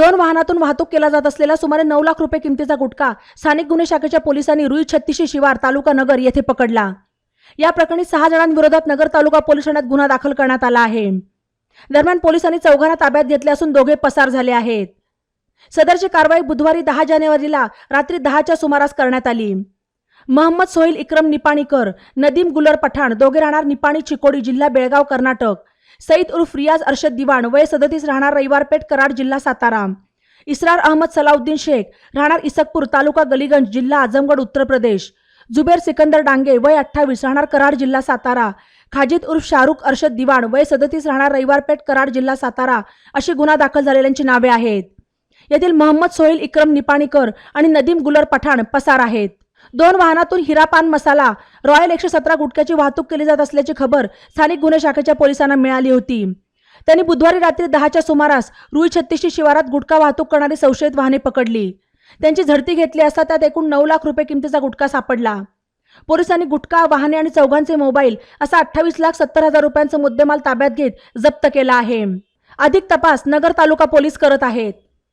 दोन वाहनातून वाहतूक केला जात असलेला सुमारे नऊ लाख रुपये किमतीचा गुटखा स्थानिक गुन्हे शाखेच्या पोलिसांनी रुई छत्तीशी शिवार तालुका नगर येथे पकडला. या प्रकरणी सहा जणांविरोधात नगर तालुका पोलीस ठाण्यात गुन्हा दाखल करण्यात आला आहे. दरम्यान पोलिसांनी चौघांना ताब्यात घेतले असून दोघे पसार झाले आहेत. सदरची कारवाई बुधवारी दहा जानेवारीला रात्री दहाच्या सुमारास करण्यात आली. महम्मद सोहेल इक्रम निपाणीकर नदीम गुलर पठाण दोघे राहणार निपाणी चिकोडी जिल्हा बेळगाव कर्नाटक. सईद उर्फ रियाज अर्शद दिवाण वय सदतीस राहणार रविवारपेठ कराड जिल्हा सातारा इस्रार अहमद सलाउद्दीन शेख राहणार इसकपूर तालुका गलीगंज जिल्हा आजमगड उत्तर प्रदेश. जुबेर सिकंदर डांगे वय अठ्ठावीस राहणार कराड जिल्हा सातारा. खाजिद उर्फ शाहरुख अर्शद दिवाण वय सदतीस राहणार रविवारपेठ कराड जिल्हा सातारा. अशी गुन्हा दाखल झालेल्यांची नावे आहेत. यातील मोहम्मद सोहेल इक्रम निपाणीकर आणि नदीम गुलर पठाण पसार आहेत. दोन वाहनातून हिरा पान मसाला रॉयल एकशे सतरा गुटख्याची वाहतूक केली जात असल्याची खबर स्थानिक गुन्हे शाखेच्या पोलिसांना मिळाली होती. त्यांनी बुधवारी रात्री दहाच्या सुमारास रुई छत्तीसशी शिवारात गुटखा वाहतूक करणारी संशयित वाहने पकडली. त्यांची झडती घेतली असता त्यात एकूण नऊ लाख रुपये किमतीचा गुटखा सापडला. पोलिसांनी गुटखा वाहने आणि चौघांचे मोबाईल असा अठ्ठावीस लाख सत्तर हजार रुपयांचा मुद्देमाल ताब्यात घेत जप्त केला आहे. अधिक तपास नगर तालुका पोलीस करत आहेत.